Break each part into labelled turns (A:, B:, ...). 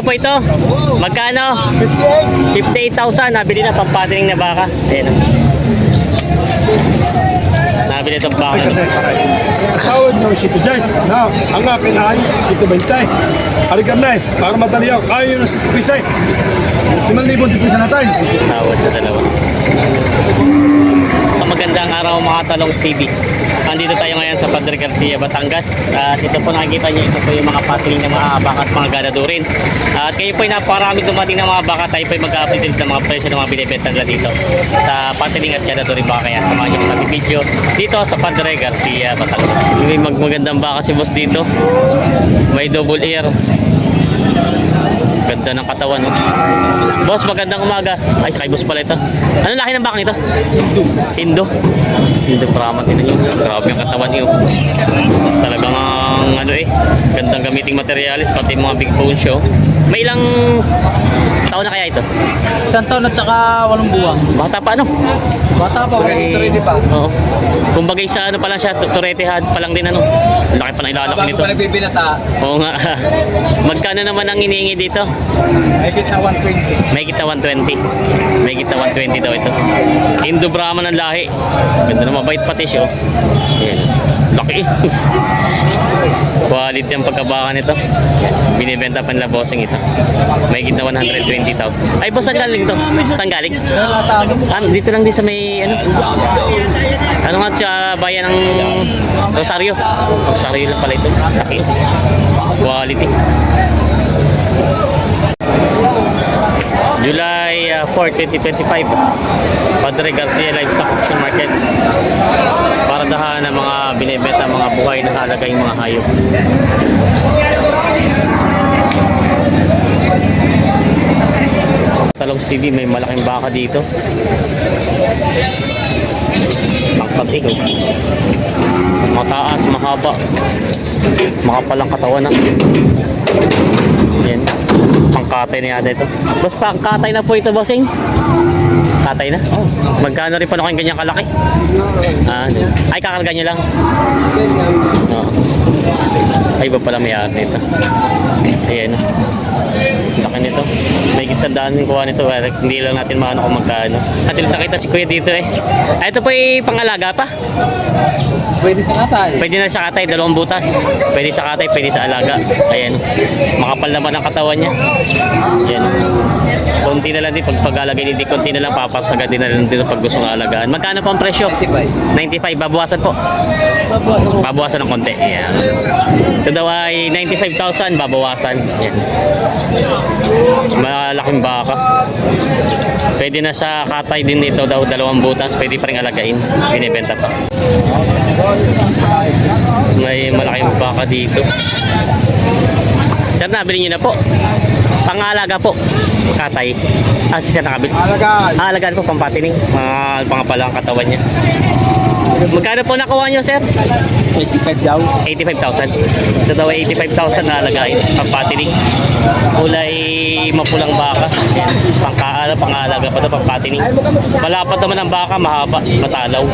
A: na po ito. Magkano? 58,000. Nabili na pampatining na baka. Ayan. Nabili itong baka.
B: Tawad nyo si Pijay. Na, ang akin ay si Tubentay. Halikan na eh, para madali ako. Kaya nyo na si Tubisay. 5,000 tipisa natin.
A: Tawad sa dalawa. Ang magandang araw mga talong TV. Andito tayo ngayon sa Padre Garcia, Batangas. At ito po nakikita niyo, ito po yung mga patiling ng mga baka at mga ganadurin. At kayo po ay napakarami dumating ng mga baka. Tayo po ay mag-update ng mga presyo ng mga binibenta nila dito sa patiling at ganadurin baka. Kaya samahan niyo sa video dito sa Padre Garcia, Batangas. May mag magandang baka si boss dito. May double ear. Ganda ng katawan, no? Boss, magandang umaga. Ay, kay boss pala ito. Ano laki ng baka nito? Indo. Indo Brahman din yun. Grabe ang katawan niyo. Talagang ang ano eh, gandang gamiting materialis, pati mga big bone show. May ilang taon na kaya ito?
C: Isang taon at saka walong buwan.
A: Bata pa ano?
C: Bata pa,
A: Ay,
C: 23 pa.
A: Oo. Kumbaga isa ano pa lang siya, tu- turetehan pa lang din ano. Laki pa ng ilalaki
C: Bago
A: nito.
C: pa nagbibilata,
A: Oo nga. Magkano naman ang hinihingi dito?
C: mahigit na 120.
A: May kita 120. May kita 120 daw ito. Indo Brahman ang lahi. Ganda na mabait pati siya. oh. Ayan. Laki. Quality ang pagkabaka nito. Binibenta pa nila bossing ito. May kita 120,000. Ay, boss, galing to? Saan galing? Ah, dito lang din sa may ano. Ano nga sa bayan ng Rosario. Rosario lang pala ito. Laki. Quality. July uh, 4, 2025. Padre Garcia Livestock Auction Market. Para dahan ng mga binibenta mga buhay na halaga yung mga hayop. Talong TV may malaking baka dito. Pangkat ikaw. Mataas, mahaba. Makapalang katawan na. Yan. Pangkatay na yata ito. Boss, pangkatay na po ito, bossing. Katay na? Oh. Magkano rin pa na kayong ganyan kalaki? Ah, ay, kakarga nyo lang. Oo. Ay, iba pala may ate ito. Ayan. Laki nito. May sandaan din kuha nito. Well, hindi lang natin maano kung magkano. Natin nakita si Kuya dito eh. Ah, ito po ay pangalaga pa.
C: Pwede sa katay.
A: Pwede na sa katay, dalawang butas. Pwede sa katay, pwede sa alaga. Ayan. Makapal naman ang katawan niya. Ayan. Konti na lang din pag pag-alagay hindi konti na lang papasagad din na lang dito pag gusto ng alagaan. Magkano po ang presyo?
C: 95.
A: 95 babawasan po.
C: Babuhat ako.
A: Babawasan ng konti. Ayan. Ito daw ay 95,000 babawasan. Ayan. Malaking baka. Pwede na sa katay din ito daw dalawang butas. Pwede pa rin alagain. Binibenta pa. May malaking baka dito. Sir, nabili niyo na po. Pangalaga po. Katay. Ah, si Sir nakabili.
C: Alagaan.
A: Ah, alagaan po pampatining. Mga pangapala ang katawan niya. Magkano po nakuha niyo, Sir?
C: 85 daw.
A: 85,000. Ito daw ay 85,000 na alagain. Pampatining. Kulay mapulang baka. Pangkaala, pangalaga pa ito, pampatining. Malapad naman ang baka, mahaba, matalaw.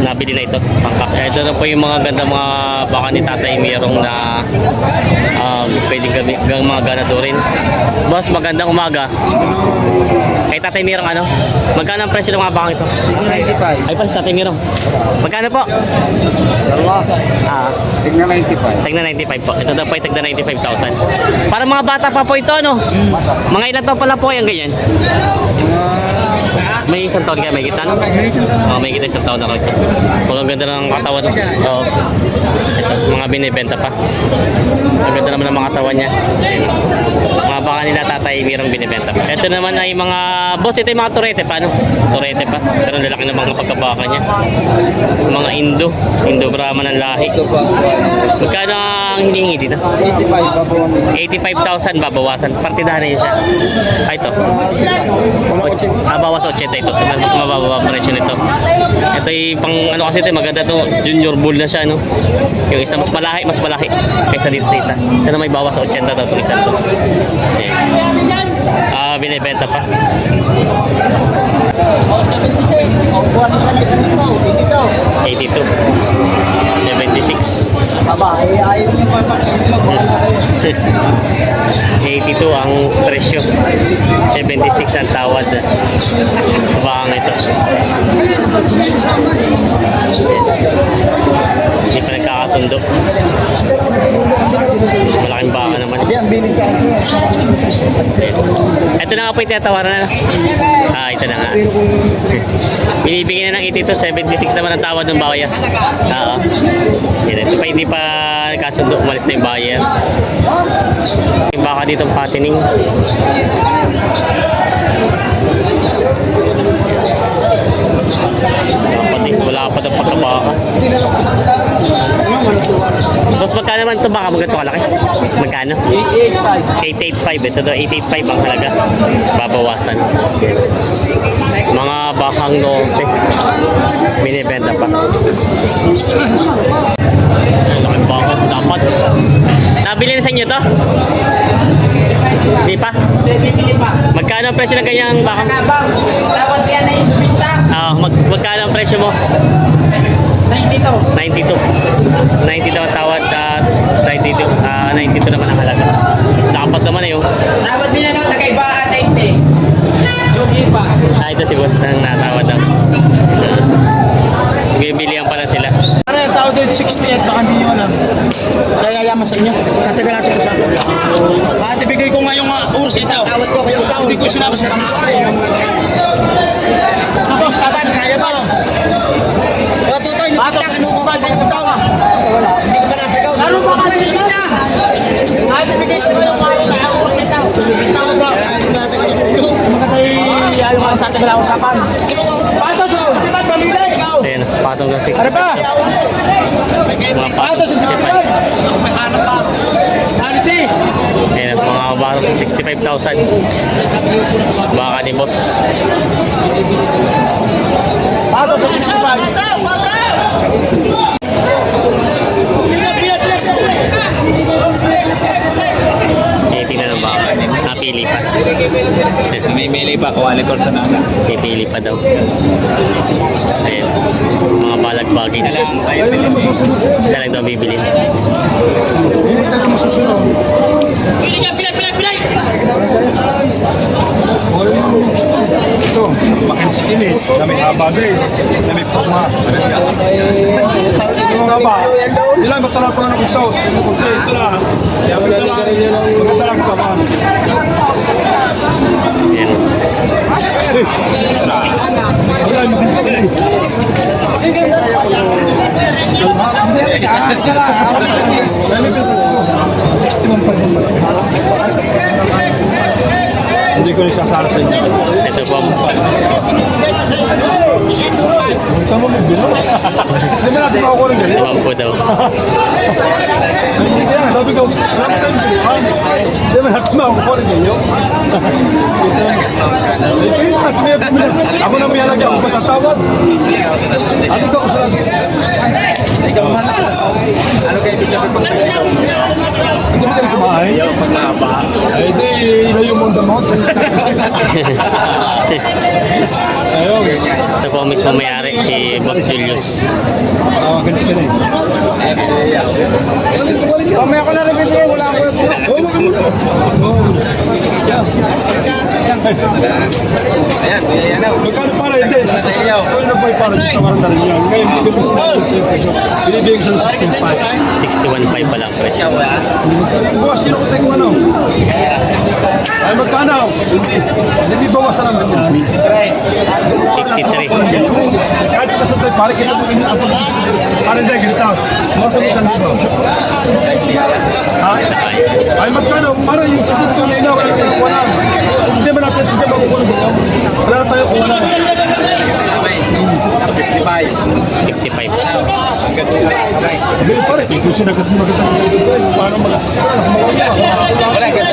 A: Nabili na ito. Pangka. Ito na po yung mga ganda mga baka ni Tatay Mirong na um, pwedeng gang mga ganadurin. Boss, magandang umaga. Kay Tatay Mirong ano? Magkano ang presyo ng mga baka ito?
C: 95.
A: Ay pa si Tatay Mirong. Magkano po?
C: Dalawa.
A: Ah,
C: Tignan 95.
A: tagna 95 po. Ito daw po ay tagna 95,000. Para mga bata pa po ito, ano? Mga ilan taon pala po yung ganyan? May isang taon kaya may kita, no? Oo, may kita isang taon na kaya. Ang ganda ng katawan. Oo. Ito, mga binibenta pa. Ang ganda naman ng mga katawan niya. Mga baka nila tatay, mayroong binibenta. Ito naman ay mga, boss, ito yung mga turete pa, no? Turete pa. Pero lalaki ng mga pagkabaka niya. Mga Indo. Indo Brahman ang lahi. Magkano ang hinihingi dito?
C: 85 babuhan.
A: 85,000 babawasan. Partidahan na yun siya. Ay, ito. Ah, bawas 80 ito. Sa mas mababa presyo nito. Ito yung pang ano kasi ito, maganda to. Junior bull na siya, no? Yung isa mas malahi, mas malahi. Kaysa dito sa isa. Ito na may bawas 80 daw itong isa to. Ayan. Ah, binibenta pa.
C: Dito.
A: 82. 76.
C: Aba, ay ayaw niya pa pa.
A: 82 ang presyo. 76 ang tawad bakang ito. Hindi pa nagkakasundo. Malaking baka naman. Ito na nga po yung tinatawaran na. Ah, ito na nga. Binibigyan na ng 82, 76 naman ang tawad ng buyer. Oo. Yan, ito pa hindi pa nagkasundo, umalis na yung. Yung baka dito patining. Kapatid, wala pa daw pagkabaka. Boss, magkano naman ito baka maganda kalaki? Magkano? 885. Ito daw, 885 ang halaga. Babawasan. Mga bakang norte. Binibenta pa. Laki baka. Dapat. Nabili na sa inyo to? Hindi pa? Magkano ang presyo ng ganyang bakang?
C: Bang, tawad yan na yung.
A: Ah, mag magkano ang presyo mo?
C: 92.
A: 92. 92 ang tawad at 92. Ah, 92 naman ang halaga. Dapat naman eh, oh.
C: Tawad din ano, tagaiba at 90. Lugi pa.
A: Ah, ito si boss ang natawad daw. Bibilihan pala sila.
C: Ano yung tawad doon? 68, baka hindi nyo alam. Kaya yaman sa inyo. Katagal natin ko sa. Bakit ibigay ko nga yung uh, oras ito? Tawad ko kayo. Hindi ko sinabi sa kamusta Boss, tatan, kaya mo. O, tutoy, nito ka, ano ko ba yung tawa? Wala. Hindi ko ba nasigaw? Laro ba ka nila? Bakit ibigay ko yung mga oras ito? Tawad ba? Magkatay, ayaw ka sa tagal ako sa pan. Pato, so, di ba, pamilya, ikaw?
A: Ayan, patong ng 60.
C: Ano ba?
A: Mga
C: Pato,
A: patong
C: so, 65.
A: 65.
C: Ano pa? Quality.
A: Ayan, mga barong 65,000. Baka ni boss.
C: Pato sa 65.
A: Tinitingnan ng baka. Napili pa.
D: May mili pa, quality sa naga.
A: Pipili pa daw. Ayan. Mga balagbagi na lang. Isa lang daw bibili.
B: Talaga masusunod. Oil mo gusto. Ito, makinskinis, na may haba din, na may puma. Ano siya? Ito mga ba? Ilan matala ko na gusto. Ito ito lang. Maganda lang, maganda lang kaman. Hindi ko nisasara sa inyo.
A: Ito po.
B: Huwag mo magbilo. Hindi mo natin makukuha ng ganyan.
A: Limang po daw.
B: Hindi kaya, sabi ko, marami tayong Hindi mo natin makukuha ng ganyan. Eh, kayo na, may. Ako na may halagyan, ako matatawad. Ano ka ko sa
C: Ikaw man. Ano kayo ibig sabihin pag
B: Hindi mo tayo kumain.
C: Ayaw maglaba.
B: Ay, di, ilayo mo ang damot. Ayaw.
A: Ito po ang mismo may-ari, si Boss Julius.
B: Tawagan si Ganes.
C: Mamaya ko na rin kasi wala ko.
B: Oo, wag mo na.
C: Ayan, ayan na.
B: Magkano para hindi?
C: Sa iyo.
B: Ano ba yung para dito? Parang na rin yan. Ngayon, bigyan mo sila sa presyo. Binibigyan ko sa 65.
A: 61.5 pa lang presyo.
B: Bukas, sino ko tayo ano? Ay, magkano? Hindi, hindi bawasan ang ganyan.
A: 53.
B: Kahit pa sa tayo, parang kita mo ganyan. Parang hindi, ganito. Bawasan mo sa libo. Ha? Ay, magkano? Parang yung sa kuto na wala tayong kuha na. Hindi ba natin makukuha na ganyan? Wala na tayo kuha na.
C: 55.
A: 55.
B: Ganyan pa rin. Kung sinagot mo maganda ng paano mag...
C: Wala, lang kaya.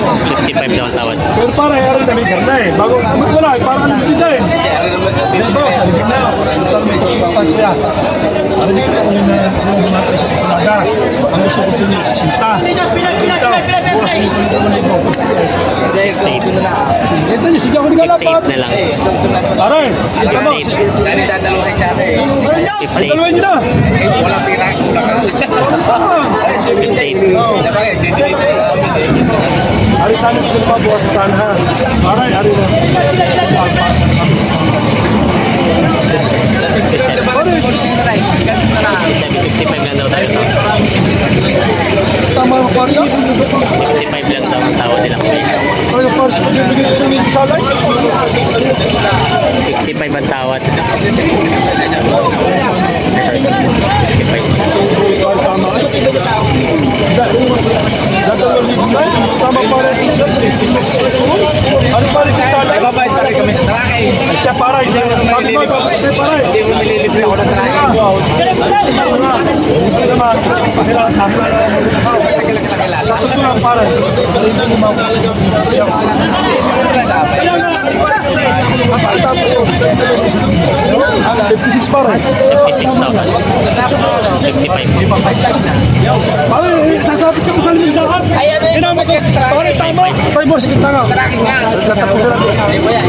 A: 55 daw tawad.
B: Pero para ayarin na may karna eh. Bago wala, parang ano dito eh. Di ba? Sabi ko na, total may kusultan siya. Ano di ko na yung mga presyo sa umaga. Ang gusto ko sa inyo, 60. Dito, bukas nyo ito naman ito.
A: 68.
B: Ito niyo, sige ako nagalapat.
A: 58 na lang.
B: Pare, ito mo.
A: 58.
C: Dahil dadaluhin siya eh.
B: Ay, dalawin niyo na.
C: Walang tira, kulang ka.
B: Ah,
A: 58.
C: Diba, didelete sa amin eh.
B: Ko naman bukas sa sana. ha. Pare, ari na.
A: 57.
B: Pare,
A: 55 lang daw tayo. to.
B: tama ang kwarta.
A: 55 lang daw ang tawad nila kuya.
B: Ay, yung pars, pagbibigay ko sa inyo sa salay.
A: 55 ang tawad. 55.
B: Tama. Dadalawang libo
C: Thank you. Trake.
B: Ay, siya pare. Sabi ko, ay, pare.
C: Hindi mo nililibre ako ng trake.
B: Hindi naman. Kailangan tama.
C: Takila-takila.
B: Sa totoo lang pare. Hindi mo mawala. Siya. Tapos, 56 pare.
A: 56,000. 55.
B: Pare, sasabit ka mo sa limindahan.
C: Ay, ano yun?
B: Inama ko. Pare, tama. Tayo mo, sige tanga.
C: Trake nga.
B: Tatapos na.
C: Ay, kuya.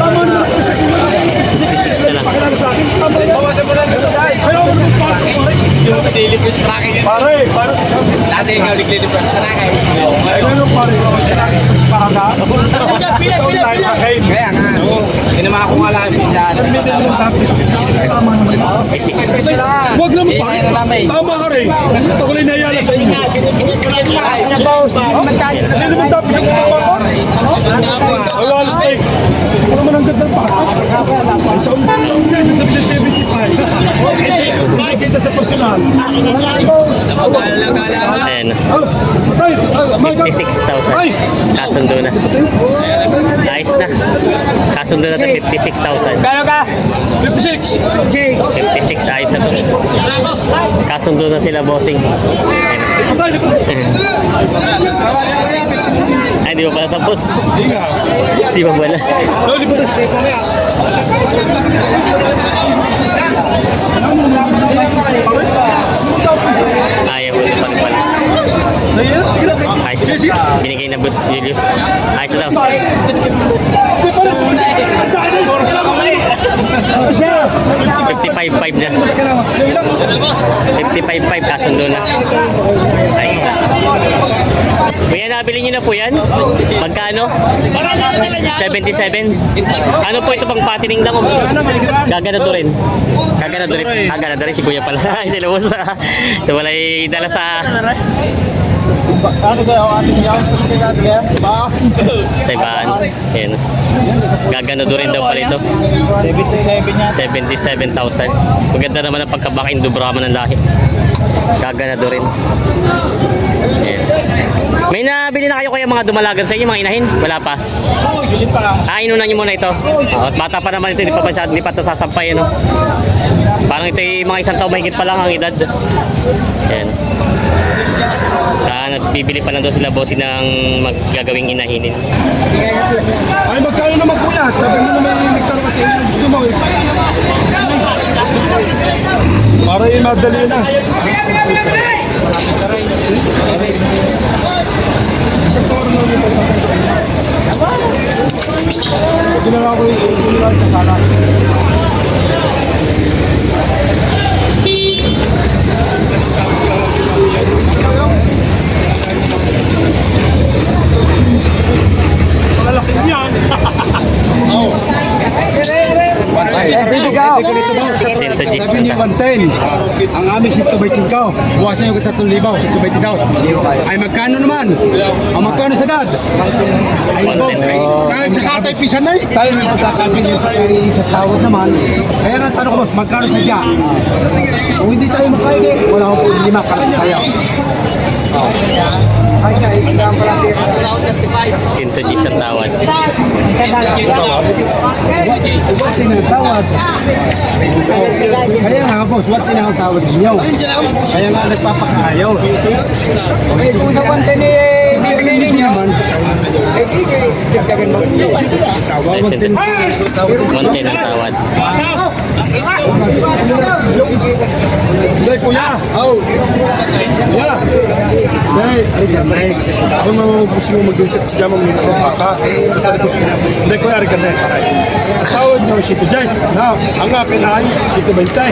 B: Tama na.
A: 56 na lang.
B: Pakilala sa akin. Tama na.
C: Bawasan mo lang yung dahil.
B: Ayaw mo ng pare.
C: Sa trake.
B: Pare, pare.
C: Dati ikaw naglilibre sa trake.
B: Ay, ano pare? Paraga. Sa online, okay.
C: Kaya nga. Sinama ko nga lang yung isa.
B: Tama naman.
A: 56.
B: Huwag naman pare.
C: na.
B: Tama ka rin. Ito ko rin nayala sa inyo. Hindi naman tapos ang mga ko. Wala alas na eh. Ano naman ang ganda pa? Sa una, sa una, sa 75. Kita sa personal.
A: Ayan.
B: Ah, Tay, ah, my God.
A: 56,000.
B: Ay,
A: Kasundo na. Ayos na. Kasundo na ito 56,000.
C: Kano ka?
B: 56.
A: 56 ayos na to. Kasundo na sila bossing. Ay, di ba pala tapos? Di ba wala?
B: Loli pa
A: Ayaw ko pa pala.
B: Ka.
A: Ayos na. Binigay na boss Julius. Ayos na daw.
B: Di pa rin. Siya.
A: 55.5 na. 55.5 kasundo na. Ayos na. Kuya, nabili niyo na po yan? Magkano? 77? Ano po ito pang patining lang? Gaganado rin. Gaganado rin. Ah, gaganado rin si Kuya pala. Sila mo sa... Wala dala sa...
C: Ano sa'yo? Ano sa'yo? Ba?
A: Sa ibaan. Ayan. Gaganado rin daw pala ito.
C: 77 yan.
A: 77,000. Maganda naman ang pagkabakin dubrama ng lahi. Gaganado rin. Ayan. May nabili na kayo kaya mga dumalagan sa inyo, mga inahin? Wala pa.
C: Bilin pa lang.
A: Ah, inunan niyo muna ito. Oh, at bata pa naman ito, hindi pa siya, hindi pa ito sasampay, ano? Parang ito yung mga isang taon mahigit pa lang ang edad. Ayan. Ah, bibili pa lang daw sila bossy ng maggagawing inahinin.
B: Ay, magkano naman kuya? Sabi mo naman yung nektar ka tayo gusto mo eh. Para yung madali na. Ginawa ko yung ginawa sa sala. Sa lalaki niyan.
A: Sinto G's
E: Sabi niyo
A: na
E: 110. Ang aming 125. Buwasan niyo ko 3,000, 120,000. Ay magkano naman? Ang magkano sa dad? Ay po. Kahit sa katay pisan na eh. Tayo na pagkasabi niyo ay sa tawad naman. Kaya nga tanong ko boss, magkano sa dya? Kung hindi tayo makaigi, wala akong problema para sa tayo.
A: Sinto G's ang tawad.
E: What tinatawad? Kaya nga boss, what tinatawad ninyo? Kaya nga nagpapakayaw. Okay, kung sa kante ni bibigay ninyo, eh di dagdagan mo.
A: Ay, Sinto. 110 ang tawad.
B: Hindi, kuya. Oh. Kuya. Hindi. Ay, ganay. Ako mamamagpus mo mag-reset si Jamang nito ng baka. Hindi, kuya, ay ganay. Tawad niyo si Pujais. Na, ang akin ay si Tubentay.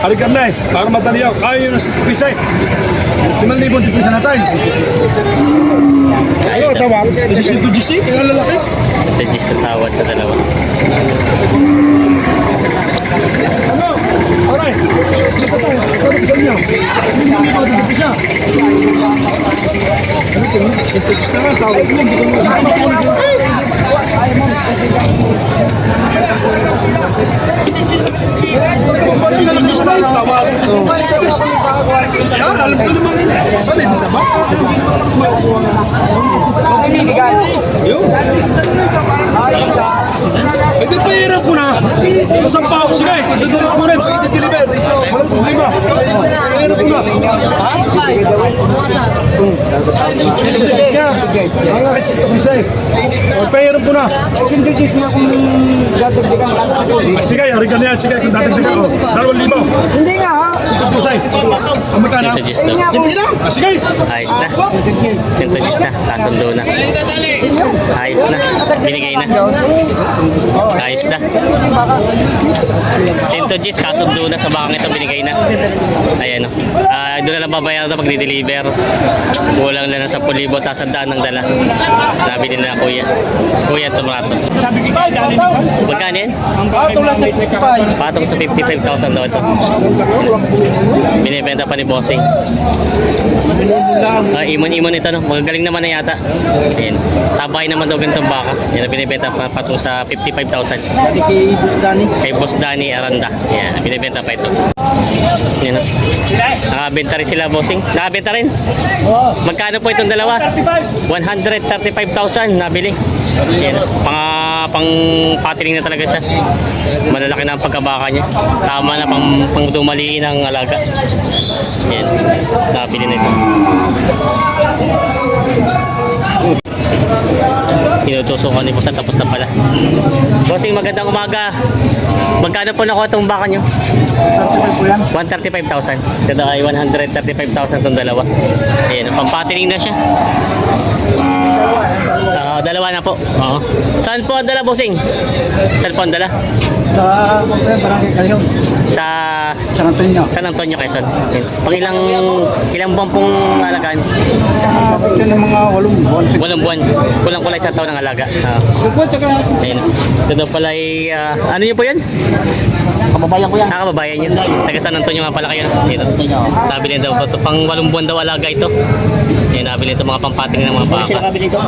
B: Ay ganay. Para madali ako. Kaya yun ang si Tubisay. Siman libon, tipisa natin. Ayaw, tawag. Kasi si Tubisay, ang lalaki.
A: Sa tawad sa dalawa.
B: Alright. Dito tayo. Ano gusto niyo? Hindi mo ba dito siya? Ano ko? Sintetis na nga. Tawag ko. Hindi ko mo kasama ko. Bakit na lang na yung tawag? Yan, alam ko naman yun. Saan eh? Di sa baka? Hindi naman ako makukuha nga. Yun. Eh, di pa hirap ko na. Kasang pa ako. Sige, dudulog ko rin. Sige, deliver. Walang problema. Hirap ko na. Sige, siya. Ang akin ito kasi. Pahirap ko na. Ah, Sige, hari ka na yan. Sige, kung dadagdagan ko. Dalawang libo.
C: Hindi nga ha.
A: Diyos daw.
B: Ah, sige.
A: Ayos na. Sinto Diyos na. Kasundo na. Ayos na. Binigay na. Ayos na. Sinto Diyos, kasundo na sa bakang ito. Binigay na. Ayan o. Ah, doon na lang babayaran ito pag di-deliver. Kulang na ng 10,000 at sasandaan ng dala. Nabili na kuya. Kuya tumrato. Magkano yan? Patong sa 55,000 daw ito. Binibenta pa ni Bossing. Ah, imon-imon ito, no? Magagaling naman na yata. Ayan. Tabay naman daw ganitong baka. Yan binibenta pa patong sa 55,000.
C: Kay Boss Danny.
A: Kay Boss Danny Aranda. Yan, binibenta pa ito. Yan. no? Nakabenta rin sila, Bossing. Nakabenta rin. Magkano po itong dalawa? 135,000 nabili. Yan. Pang, pang patiling na talaga siya. Malalaki na ang pagkabaka niya. Tama na pang, pang dumaliin ang alaga. Yan. Nabili na ito. Tinutusukan ni Boss at tapos na pala. Bossing, magandang umaga. Magkano po nakuha itong baka nyo? 135,000. Ito ay 135,000 itong dalawa. Ayan, pampatiling na siya. Ah, dalawa na po. Oo. Saan po ang dala, bossing? Saan po ang dala?
C: Sa Barangay Kalyon.
A: Sa
C: San Antonio.
A: San Antonio, Quezon. Pang ilang ilang buwan pong alagaan?
C: Yan ang mga walong buwan.
A: Walang buwan. Kulang-kulay sa taon ng alaga. Ah. Ayun. Ito daw pala ay, ah, ano niyo po yan?
C: Kababayan ko yan.
A: Ah, kababayan niyo. Taga San Antonio nga pala kayo. Ayun. Nabili daw po ito. Pang walong buwan daw alaga ito. Ayun, nabili ito mga pampating ng mga baka.
C: kabili ito.